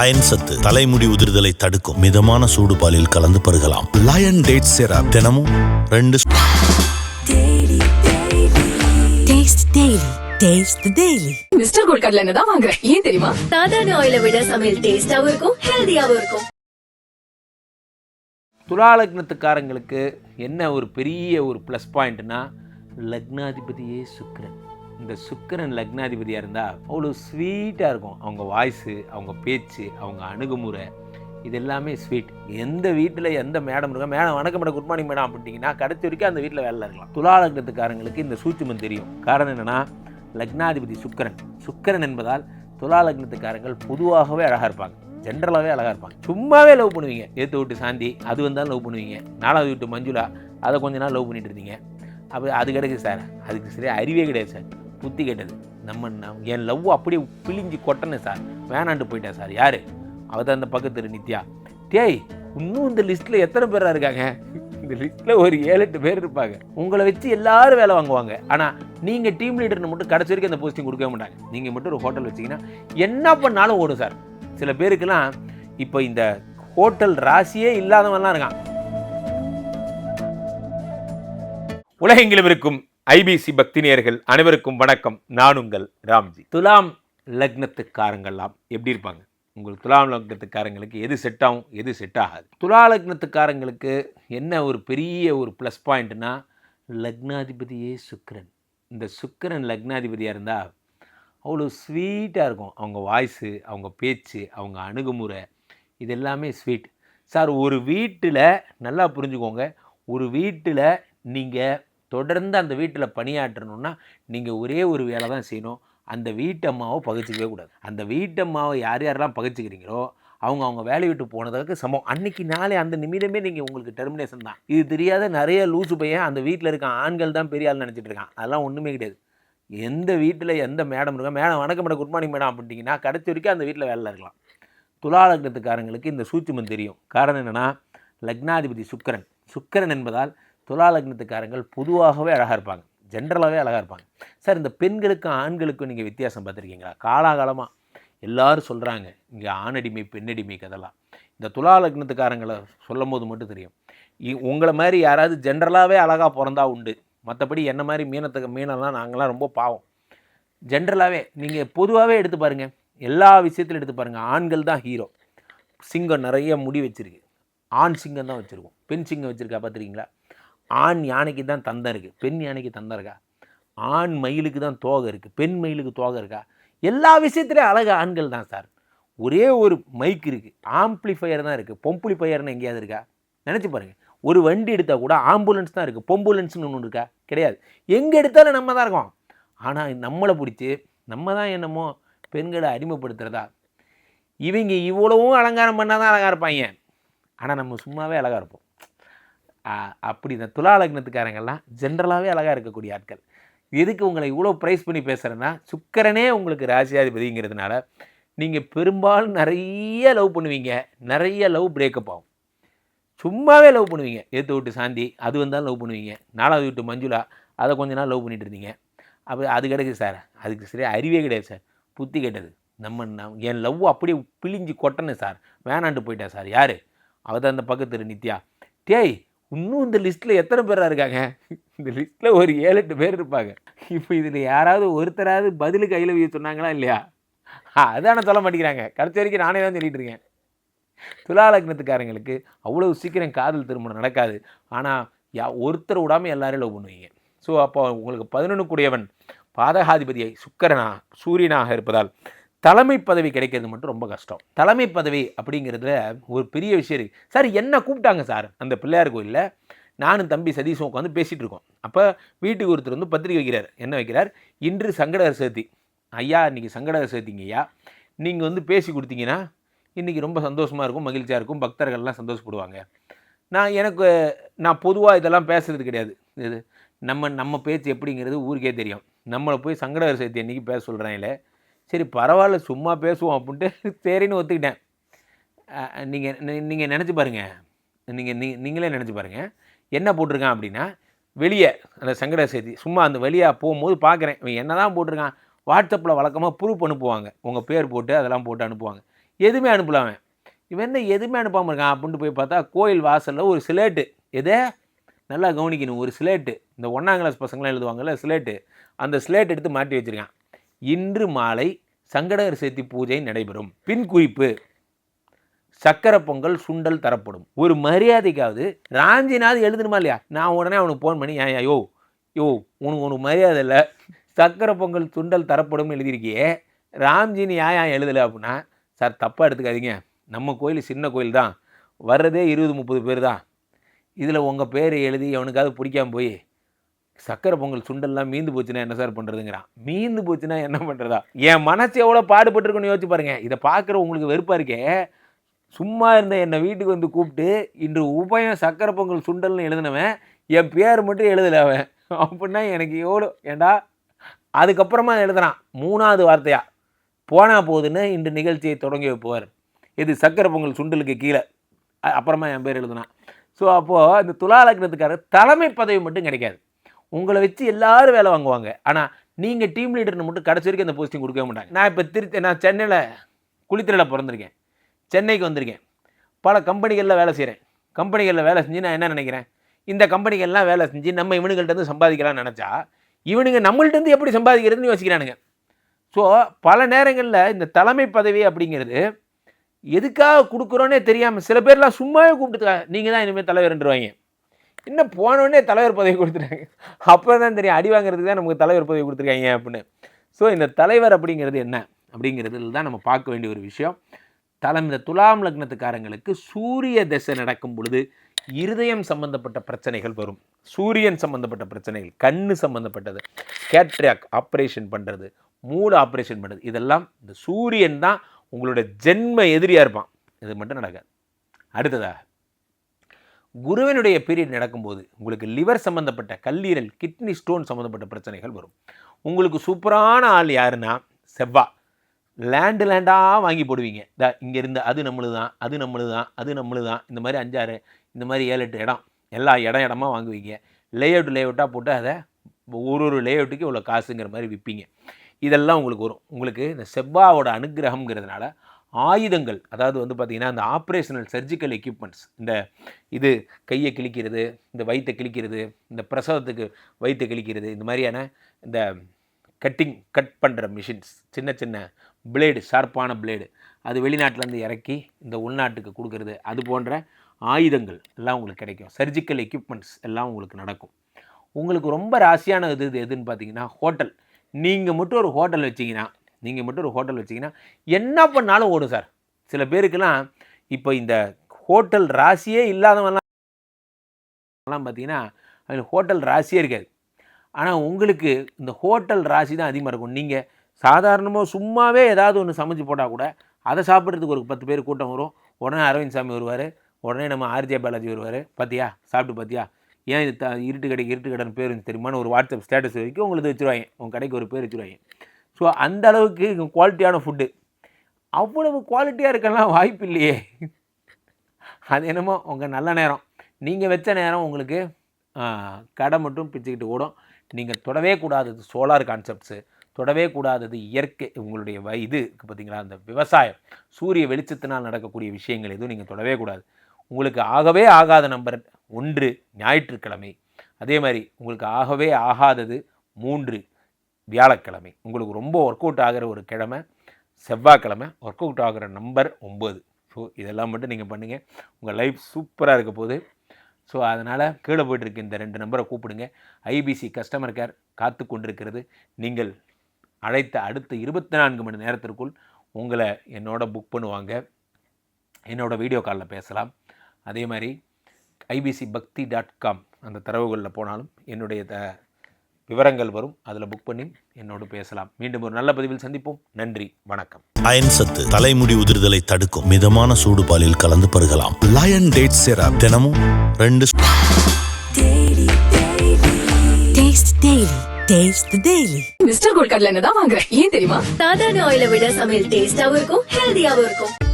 Iron சத்து தலைமுடி உதிர்தலை தடுக்கும் மிதமான சூடு பாலில் கலந்து பருகலாம். லயன் டேட் சிரப் தினமும் ரெண்டு Taste Daily. Taste the Daily. Mister gold கடலை எண்ணெய் தான் வாங்குறேன் ஏன் தெரியுமா? சாதாரண ஆயிலை விட சமையல் டேஸ்டாவும் இருக்கும் ஹெல்தியாவும் இருக்கும். என்ன ஒரு பெரிய ஒரு ப்ளஸ் பாயிண்ட்னா லக்னாதிபதியே சுக்கிரன். இந்த சுக்கரன் லக்னாதிபதியாக இருந்தால் அவ்வளோ ஸ்வீட்டாக இருக்கும். அவங்க வாய்ஸு அவங்க பேச்சு அவங்க அணுகுமுறை இது எல்லாமே ஸ்வீட் எந்த வீட்டில் எந்த மேடம் இருக்கா? மேடம் வணக்கம் மேடம் குட் மார்னிங் மேடம் அப்படின்ட்டிங்கன்னா கடைசி வரைக்கும் அந்த வீட்டில் வேலை இருக்கலாம். துலாலக்னத்துக்காரங்களுக்கு இந்த சூட்சுமம் தெரியும். காரணம் என்னென்னா லக்னாதிபதி சுக்கரன். சுக்கரன் என்பதால் துலாலக்னத்துக்காரங்கள் பொதுவாகவே அழகாக இருப்பாங்க. ஜென்ரலாகவே அழகாக இருப்பாங்க. சும்மாவே லவ் பண்ணுவீங்க. ஏற்று விட்டு சாந்தி அது வந்தாலும் லவ் பண்ணுவீங்க. நாலாவது விட்டு மஞ்சுளா அதை கொஞ்ச நாள் லவ் பண்ணிட்டு இருந்தீங்க. அப்போ அது கிடைக்குது சார் அதுக்கு சரியாக அறிவே கிடையாது சார் புத்தி கேட்டது. நம்ம என் லவ் அப்படியே பிழிஞ்சு கொட்டனே சார் வேணான்ட்டு போயிட்டேன் சார் யார்? அவ தான் அந்த பக்கத்து நித்யா. டேய் இன்னும் இந்த லிஸ்ட்டில் எத்தனை பேராக இருக்காங்க? இந்த லிஸ்ட்டில் ஒரு ஏழு எட்டு பேர் இருப்பாங்க. உங்களை வச்சு எல்லாரும் வேலை வாங்குவாங்க. ஆனால் நீங்கள் டீம் லீடர்னு மட்டும் கடைசி வரைக்கும் அந்த போஸ்டிங் கொடுக்க மாட்டாங்க. நீங்கள் மட்டும் ஒரு ஹோட்டல் வச்சீங்கன்னா என்ன பண்ணாலும் ஓடும் சார் சில பேருக்கெல்லாம் இப்போ இந்த ஹோட்டல் ராசியே இல்லாதவன்லாம் இருக்கான். உலகெங்கிலும் இருக்கும். ஐபிசி பக்தினியர்கள் அனைவருக்கும் வணக்கம். நான் உங்கள் ராம்ஜி. துலாம் லக்னத்துக்காரங்கள்லாம் எப்படி இருப்பாங்க? உங்களுக்கு துலாம் லக்னத்துக்காரங்களுக்கு எது செட் ஆகும் எது செட் ஆகாது? துலா லக்னத்துக்காரங்களுக்கு என்ன ஒரு பெரிய ஒரு ப்ளஸ் பாயிண்ட்னா லக்னாதிபதியே சுக்கரன். இந்த சுக்கரன் லக்னாதிபதியாக இருந்தால் அவ்வளோ ஸ்வீட்டாக இருக்கும். அவங்க வாய்ஸு அவங்க பேச்சு அவங்க அணுகுமுறை இது எல்லாமே ஸ்வீட் சார் ஒரு வீட்டில் நல்லா புரிஞ்சுக்கோங்க. ஒரு வீட்டில் நீங்கள் தொடர்ந்து அந்த வீட்டில் பணியாற்றணும்னா நீங்கள் ஒரே ஒரு வேலை தான் செய்யணும். அந்த வீட்டம்மாவை பகிச்சிக்கவே கூடாது. அந்த வீட்டம்மாவை யார் யாரெல்லாம் பகிச்சிக்கிறீங்களோ அவங்க அவங்க வேலையை விட்டு போனதுக்கு சமம். அன்னைக்கு நாளே அந்த நிமிடமே நீங்கள் உங்களுக்கு டெர்மினேஷன் தான். இது தெரியாத நிறைய லூசு பையன் அந்த வீட்டில் இருக்க ஆண்கள் தான் பெரிய ஆள் நினச்சிட்டு இருக்கான். அதெல்லாம் ஒன்றுமே கிடையாது. எந்த வீட்டில் எந்த மேடம் இருக்கா? மேடம் வணக்கம் மேடம் குட் மார்னிங் மேடம் அப்படின்ட்டிங்கன்னா கடைசி வரைக்கும் அந்த வீட்டில் வேலை இருக்கலாம். துலாலக்னத்துக்காரங்களுக்கு இந்த சூட்சுமம் தெரியும். காரணம் என்னென்னா லக்னாதிபதி சுக்கிரன். சுக்கரன் என்பதால் துலா லக்னத்துக்காரங்கள் பொதுவாகவே அழகாக இருப்பாங்க. ஜென்ரலாகவே அழகாக இருப்பாங்க. சார் இந்த பெண்களுக்கும் ஆண்களுக்கும் நீங்கள் வித்தியாசம் பார்த்துருக்கீங்களா? காலாகாலமாக எல்லோரும் சொல்கிறாங்க இங்கே ஆணடிமை பெண்ணடிமை கதெல்லாம் இந்த துலா லக்னத்துக்காரங்களை சொல்லும் போது மட்டும் தெரியும். இ- உங்களை மாதிரி யாராவது ஜென்ரலாகவே அழகாக பிறந்தா உண்டு. மற்றபடி என்ன மாதிரி மீனத்துக்கு மீனெல்லாம் நாங்களாம் ரொம்ப பாவம். ஜென்ரலாகவே நீங்கள் பொதுவாகவே எடுத்து பாருங்கள் எல்லா விஷயத்திலும் எடுத்து பாருங்கள் ஆண்கள் தான் ஹீரோ சிங்கம் நிறைய முடி வச்சுருக்கு. ஆண் சிங்கம் தான் வச்சுருக்கோம். பெண் சிங்கம் வச்சுருக்கா பார்த்துருக்கீங்களா? ஆண் யானைக்கு தான் தந்தம் இருக்குது பெண் யானைக்கு தந்தம் இருக்கா? ஆண் மயிலுக்கு தான் தோகை இருக்குது பெண் மயிலுக்கு தோகை இருக்கா? எல்லா விஷயத்துலையும் அழகு ஆண்கள் தான் சார். ஒரே ஒரு மைக் இருக்குது ஆம்ப்ளிஃபையர் தான் இருக்குது பொம்புளிஃபையர்னு எங்கேயாவது இருக்கா? நினச்சி பாருங்கள் ஒரு வண்டி எடுத்தால் கூட ஆம்புலன்ஸ் தான் இருக்குது பொம்புலன்ஸ்னு ஒன்று இருக்கா? கிடையாது. எங்கே எடுத்தாலும் நம்ம தான் இருக்கோம். ஆனால் நம்மளை பிடிச்சி நம்ம தான் என்னமோ பெண்களை அறிமுகப்படுத்துகிறதா இவங்க இவ்வளவும் அலங்காரம் பண்ணால் தான் அழகாக இருப்பாங்க. ஆனால் நம்ம சும்மாவே அழகாக இருப்போம். அப்படி இந்த துலா லக்னத்துக்காரங்கெல்லாம் ஜென்ரலாகவே அழகாக இருக்கக்கூடிய ஆட்கள். எதுக்கு உங்களை இவ்வளோ ப்ரைஸ் பண்ணி பேசுகிறேன்னா சுக்கரனே உங்களுக்கு ராசியாதிபதிங்கிறதுனால நீங்கள் பெரும்பாலும் நிறைய லவ் பண்ணுவீங்க. நிறைய லவ் பிரேக்கப் ஆகும். சும்மாவே லவ் பண்ணுவீங்க. ஏற்று விட்டு சாந்தி அது வந்தாலும் லவ் பண்ணுவீங்க. நாலாவது விட்டு மஞ்சுளா அதை கொஞ்ச நாள் லவ் பண்ணிட்டு இருந்தீங்க. அப்போ அது கிடைக்குது சார் அதுக்கு சரியாக அறிவே கிடையாது சார் புத்தி கேட்டது. நம்ம நம்- என் லவ் அப்படியே பிழிஞ்சு கொட்டணும் சார் வேணான்ட்டு போயிட்டேன் சார் யார்? அவ தான் அந்த பக்கத்து நித்யா. டேய் இன்னும் இந்த லிஸ்ட்டில் எத்தனை பேராக இருக்காங்க? இந்த லிஸ்ட்டில் ஒரு ஏழு எட்டு பேர் இருப்பாங்க. இப்போ இதில் யாராவது ஒருத்தராவது பதிலுக்கு கையில் வீச சொன்னாங்களா இல்லையா? அதான சொல்ல மாட்டேங்கிறாங்க. கடைசி வரைக்கும் நானே தான் சொல்லிகிட்டு இருக்கேன். துலா லக்னத்துக்காரங்களுக்கு சீக்கிரம் காதல் திருமணம் நடக்காது. ஆனால் யா ஒருத்தர் விடாமல் எல்லாரையும் லவ் பண்ணுவீங்க. ஸோ அப்போ உங்களுக்கு பதினொன்று கூடியவன் பாதகாதிபதியை சுக்கிரனா சூரியனாக இருப்பதால் தலைமை பதவி கிடைக்கிறது மட்டும் ரொம்ப கஷ்டம். தலைமை பதவி அப்படிங்கிறதுல ஒரு பெரிய விஷயம் இருக்குது சார் என்ன கூப்பிட்டாங்க சார் அந்த பிள்ளையார் கோயிலில். நானும் தம்பி சதீஷும் உட்காந்து பேசிகிட்டு இருக்கோம். அப்போ வீட்டுக்கு ஒருத்தர் வந்து பத்திரிக்கை வைக்கிறார். என்ன வைக்கிறார்? இன்று சங்கடகர் சேர்த்தி. ஐயா இன்றைக்கி சங்கடகர் சேர்த்திங்க ஐயா. நீங்கள் வந்து பேசி கொடுத்தீங்கன்னா இன்றைக்கி ரொம்ப சந்தோஷமாக இருக்கும் மகிழ்ச்சியாக இருக்கும் பக்தர்கள்லாம் சந்தோஷப்படுவாங்க. நான் எனக்கு நான் பொதுவாக இதெல்லாம் பேசுகிறது கிடையாது. இது நம்ம நம்ம பேச்சு எப்படிங்கிறது ஊருக்கே தெரியும். நம்மளை போய் சங்கடகர் சதுர்த்தி அன்றைக்கி பேச சொல்கிறாங்களே சரி பரவாயில்ல சும்மா பேசுவோம் அப்படின்ட்டு சரின்னு ஒத்துக்கிட்டேன். நீங்கள் நீங்கள் நினச்சி பாருங்கள் நீங்கள் நீ நீங்களே நினச்சி பாருங்கள் என்ன போட்டிருக்கான் அப்படின்னா வெளியே அந்த சங்கட சேர்த்தி சும்மா அந்த வெளியாக போகும்போது பார்க்குறேன் இவன் என்ன தான் போட்டிருக்கான் வாட்ஸ்அப்பில் வழக்கமாக ப்ரூஃப் அனுப்புவாங்க உங்கள் பேர் போட்டு அதெல்லாம் போட்டு அனுப்புவாங்க. எதுவுமே அனுப்பல அவன். இவன் என்ன எதுவுமே அனுப்பாமல் இருக்கான் அப்படின்ட்டு போய் பார்த்தா கோயில் வாசலில் ஒரு சிலேட்டு. எதே? நல்லா கவனிக்கணும். ஒரு சிலேட்டு. இந்த ஒன்றாம் கிளாஸ் பசங்களாம் எழுதுவாங்கல்ல சிலேட்டு. அந்த ஸ்லேட் எடுத்து மாட்டி வச்சிருக்கான். இன்று மாலை சங்கடகர் சேர்த்தி பூஜை நடைபெறும். பின் குறிப்பு சக்கரை பொங்கல் சுண்டல் தரப்படும். ஒரு மரியாதைக்காவது ராஞ்சினாவது எழுதணுமா இல்லையா? நான் உடனே அவனுக்கு ஃபோன் பண்ணி ஏன் யோ யோ உனக்கு உனக்கு மரியாதை இல்லை. சக்கரை பொங்கல் சுண்டல் தரப்படும் எழுதியிருக்கியே. ராம்ஜின்னு ஏன் ஏன் எழுதலை அப்படின்னா சார் தப்பாக எடுத்துக்காதீங்க. நம்ம கோயில் சின்ன கோயில் தான். வர்றதே இருபது முப்பது பேர் தான். இதில் உங்கள் பேர் எழுதி அவனுக்காவது பிடிக்காம போய் சக்கரை பொங்கல் சுண்டெல்லாம் மீந்து போச்சுன்னா என்ன சார் பண்ணுறதுங்கிறான் மீந்து போச்சுன்னா என்ன பண்ணுறதா என் மனசு எவ்வளோ பாடுபட்டிருக்குன்னு யோசிச்சு பாருங்க. இதை பார்க்குற உங்களுக்கு வெறுப்பாக இருக்கே. சும்மா இருந்த என்னை வீட்டுக்கு வந்து கூப்பிட்டு இன்று உபயம் சக்கரை பொங்கல் சுண்டல்னு எழுதினவன் என் பேர் மட்டும் எழுதலை அவன். அப்படின்னா எனக்கு எவ்வளோ ஏண்டா? அதுக்கப்புறமா எழுதுறான் மூணாவது வார்த்தையா? போனா போகுதுன்னு இன்று நிகழ்ச்சியை தொடங்கி வைப்பவர். இது சக்கரை பொங்கல் சுண்டலுக்கு கீழே. அப்புறமா என் பேர் எழுதுனான். ஸோ அப்போது இந்த துலா லக்னத்துக்காரர் தலைமை பதவி மட்டும் கிடைக்காது. உங்களை வச்சு எல்லாரும் வேலை வாங்குவாங்க. ஆனால் நீங்கள் டீம் லீடர்னு மட்டும் கடைசி வரைக்கும் அந்த போஸ்டிங் கொடுக்கவே மாட்டாங்க. நான் இப்போ திருச்சி நான் சென்னையில் குளித்திரையில் பிறந்திருக்கேன். சென்னைக்கு வந்திருக்கேன். பல கம்பெனிகளில் வேலை செய்கிறேன் கம்பெனிகளில் வேலை செஞ்சு நான் என்ன நினைக்கிறேன்? இந்த கம்பெனிகள்லாம் வேலை செஞ்சு நம்ம இவனுங்கள்ட்ட இருந்து சம்பாதிக்கலாம்னு நினச்சா இவனுங்க நம்மள்ட்டேருந்து எப்படி சம்பாதிக்கிறதுன்னு யோசிக்கிறானுங்க. ஸோ பல நேரங்களில் இந்த தலைமை பதவி அப்படிங்கிறது எதுக்காக கொடுக்குறோன்னே தெரியாமல் சில பேர்லாம் சும்மாவே கூப்பிட்டு நீங்கள் தான் இனிமேல் தலைவர்ன்றவாங்க இன்னும் போனோடனே தலைவர் பதவி கொடுத்துட்டாங்க. அப்போ தான் தெரியும் அடி வாங்குறதுக்கு தான் நமக்கு தலைவர் பதவி கொடுத்துருக்காங்க அப்படின்னு. ஸோ இந்த தலைவர் அப்படிங்கிறது என்ன? அப்படிங்கிறதுல தான் நம்ம பார்க்க வேண்டிய ஒரு விஷயம். தலம் இந்த துலாம் லக்னத்துக்காரங்களுக்கு சூரிய திசை நடக்கும் பொழுது இருதயம் சம்பந்தப்பட்ட பிரச்சனைகள் வரும். சூரியன் சம்பந்தப்பட்ட பிரச்சனைகள் கண்ணு சம்பந்தப்பட்டது கேட்ரியாக் ஆப்ரேஷன் பண்ணுறது மூளை ஆப்ரேஷன் பண்ணுறது இதெல்லாம் இந்த சூரியன் தான் உங்களோட ஜென்ம எதிரியாக இருப்பான். இது மட்டும் நடக்காது. அடுத்ததாக குருவினுடைய பீரியட் நடக்கும்போது உங்களுக்கு லிவர் சம்மந்தப்பட்ட கல்லீரல் கிட்னி ஸ்டோன் சம்மந்தப்பட்ட பிரச்சனைகள் வரும். உங்களுக்கு சூப்பரான ஆள் யாருன்னா செவ்வா. லேண்டு லேண்டாக வாங்கி போடுவீங்க. த இங்கேருந்து அது நம்மளு தான் அது நம்மளு தான் அது நம்மளு தான் இந்த மாதிரி அஞ்சாறு இந்த மாதிரி ஏழு எட்டு இடம். எல்லா இடம் இடமா வாங்குவீங்க. லேயாவுட் லே அவுட்டாக போட்டு அதை ஒரு ஒரு லே அவுட்டுக்கு இவ்வளோ காசுங்கிற மாதிரி விற்பீங்க இதெல்லாம் உங்களுக்கு வரும். உங்களுக்கு இந்த செவ்வாவோட அனுகிரகங்கிறதுனால ஆயுதங்கள் அதாவது வந்து பார்த்திங்கன்னா அந்த ஆப்ரேஷனல் சர்ஜிக்கல் எக்யூப்மெண்ட்ஸ் இந்த இது கையை கிழிக்கிறது இந்த வயிற்றை கிழிக்கிறது இந்த பிரசவத்துக்கு வயிற்றை கிழிக்கிறது இந்த மாதிரியான இந்த கட்டிங் கட் பண்ணுற மிஷின்ஸ் சின்ன சின்ன பிளேடு ஷார்ப்பான பிளேடு அது வெளிநாட்டிலேருந்து இறக்கி இந்த உள்நாட்டுக்கு கொடுக்கறது அது போன்ற ஆயுதங்கள் எல்லாம் உங்களுக்கு கிடைக்கும். சர்ஜிக்கல் எக்யூப்மெண்ட்ஸ் எல்லாம் உங்களுக்கு நடக்கும். உங்களுக்கு ரொம்ப ராசியான இது இது எதுன்னு பார்த்தீங்கன்னா ஹோட்டல் நீங்கள் மட்டும் ஒரு ஹோட்டல் வச்சிங்கன்னா நீங்கள் மட்டும் ஒரு ஹோட்டல் வச்சிங்கன்னா என்ன பண்ணாலும் ஓடும் சார். சில பேருக்கெல்லாம் இப்போ இந்த ஹோட்டல் ராசியே இல்லாதவன்லாம் பார்த்தீங்கன்னா அதில் ஹோட்டல் ராசியே இருக்காது. ஆனால் உங்களுக்கு இந்த ஹோட்டல் ராசி தான் அதிகமாக இருக்கும். நீங்கள் சாதாரணமாக சும்மாவே ஏதாவது ஒன்று சமைச்சு போட்டால் கூட அதை சாப்பிட்றதுக்கு ஒரு பத்து பேர் கூட்டம் வரும். உடனே அரவிந்த் சாமி வருவார். உடனே நம்ம ஆர்ஜே பாலாஜி வருவார். பார்த்தியா சாப்பிட்டு பார்த்தியா ஏன் இது த இருட்டு கடைக்கு இருட்டு கடைன்னு பேர் தெரியுமான ஒரு வாட்ஸ்அப் ஸ்டேட்டஸ் வரைக்கும் உங்களுக்கு வச்சுருவாங்க. உங்கள் கடைக்கு ஒரு பேர் வச்சுருவாங்க. ஸோ அந்த அளவுக்கு குவாலிட்டியான ஃபுட்டு அவ்வளவு குவாலிட்டியாக இருக்கலாம் வாய்ப்பு இல்லையே அது என்னமோ உங்கள் நல்ல நேரம். நீங்கள் வச்ச நேரம் உங்களுக்கு கடை மட்டும் பிச்சுக்கிட்டு ஓடும். நீங்கள் தொடவே கூடாதது சோலார் கான்செப்ட்ஸு தொடவே கூடாதது இயற்கை உங்களுடைய வ இது பார்த்தீங்களா அந்த விவசாயம். சூரிய வெளிச்சத்தினால் நடக்கக்கூடிய விஷயங்கள் எதுவும் நீங்கள் தொடவே கூடாது. உங்களுக்கு ஆகவே ஆகாத நம்பர் ஒன்று ஞாயிற்றுக்கிழமை. அதே மாதிரி உங்களுக்கு ஆகவே ஆகாதது மூன்று வியாழக்கிழமை. உங்களுக்கு ரொம்ப ஒர்க் அவுட் ஆகிற ஒரு கிழமை செவ்வாய்க்கிழமை ஒர்க் அவுட் ஆகிற நம்பர் ஒம்பது ஸோ இதெல்லாம் மட்டும் நீங்கள் பண்ணுங்கள் உங்கள் லைஃப் சூப்பராக இருக்க போகுது. ஸோ அதனால் கீழே போயிட்டுருக்கு இந்த ரெண்டு நம்பரை கூப்பிடுங்க. ஐபிசி கஸ்டமர் கேர் காத்து கொண்டிருக்கிறது. நீங்கள் அழைத்த அடுத்த இருபத்தி நான்கு மணி நேரத்திற்குள் உங்களை என்னோட புக் பண்ணுவாங்க. என்னோடய வீடியோ காலில் பேசலாம். அதே மாதிரி ஐபிசி பக்தி டாட் காம் அந்த தரவுகளில் போனாலும் என்னுடைய த விவரங்கள் வரும். அதில் புக் பண்ணி என்னோடு பேசலாம். மீண்டும் ஒரு நல்ல பதிவில் சந்திப்போம். நன்றி வணக்கம். அயன் சத்து தலைமுடி உதிர்தலை தடுக்கும். மிதமான சூடு பாலில் கலந்து பருகலாம். லயன் டேட் சிரப் தினமும் ரெண்டு. மிஸ்டர் கோல்ட் கடலை எண்ணெய் தான் வாங்குறேன் ஏன் தெரியுமா? சாதாரண ஆயிலை விட சமையல் டேஸ்டாவும் இருக்கும் ஹெல்தியாவும் இருக்கும்.